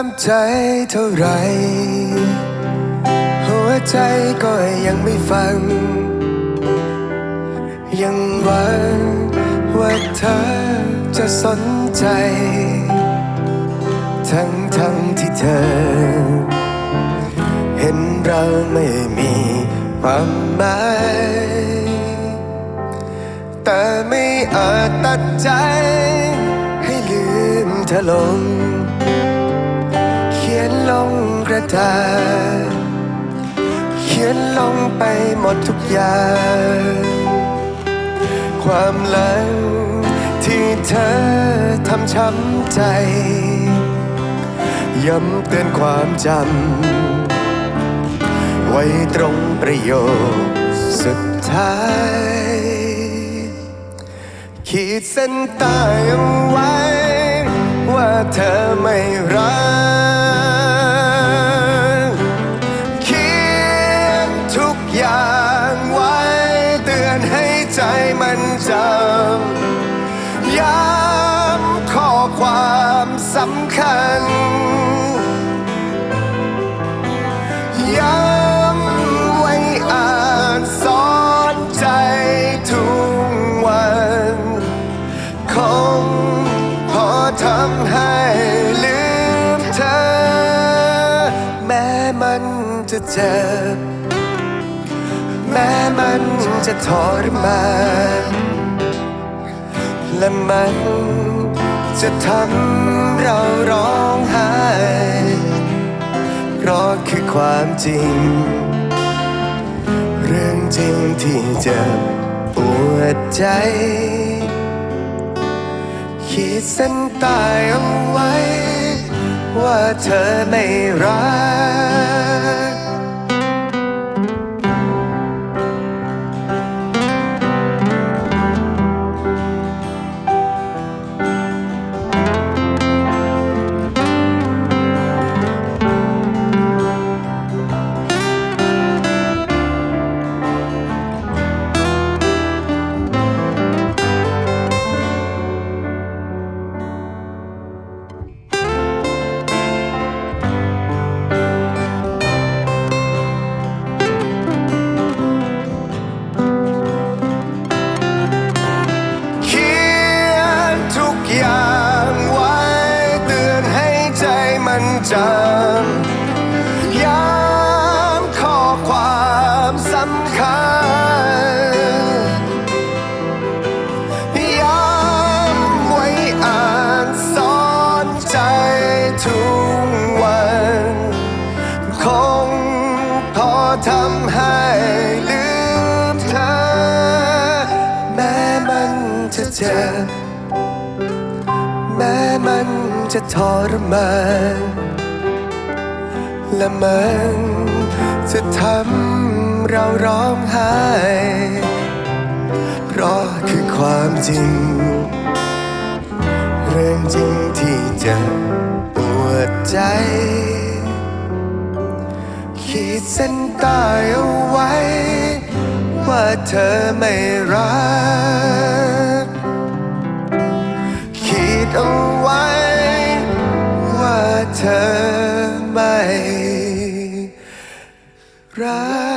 ามใจเท่าไร หัวใจก็ยังไม่ฟัง ยังหวังว่าเธอจะสนใจ ทั้งทั้งที่เธอ เห็นเราไม่มีความหมายแต่ไม่อาจตัดใจ ให้ลืมเธอลง ดาษเขียนลงไปหมดทุกอย่าง ความหลังที่เธอทำช้ำใจ ย้ำเตือนความจำ ไว้ตรงประโยคสุดท้าย ขีดเส้นใต้เอาไว้ ว่าเธอไม่ มันจำย้ำข้อความสำคัญ ย้ำไว้อ่านสอนใจทุกวันคงพอทำให้ลืมเธอ แม้มันจะเจ็บแม้ มันจะทรมานและมันจะทำเราร้องไห้เพราะคือความจริง เรื่องจริงที่เจะปวดใจ ขีดเส้นใต้เอาไว้ ว่าเธอไม่รักำคัญย้ำไว้อ่านสอนใจทุกวัน คงพอทำให้ลืมเธอ แม้มันจะเจ็บแม้มันจะทรมานและมันจะทำ เราร้องไห้ เพราะคือความจริง เรื่องจริงที่จะปวดใจ ขีดเส้นตายเอาไว้ ว่าเธอไม่รัก ขีดเอาไว้ ว่าเธอไม่รัก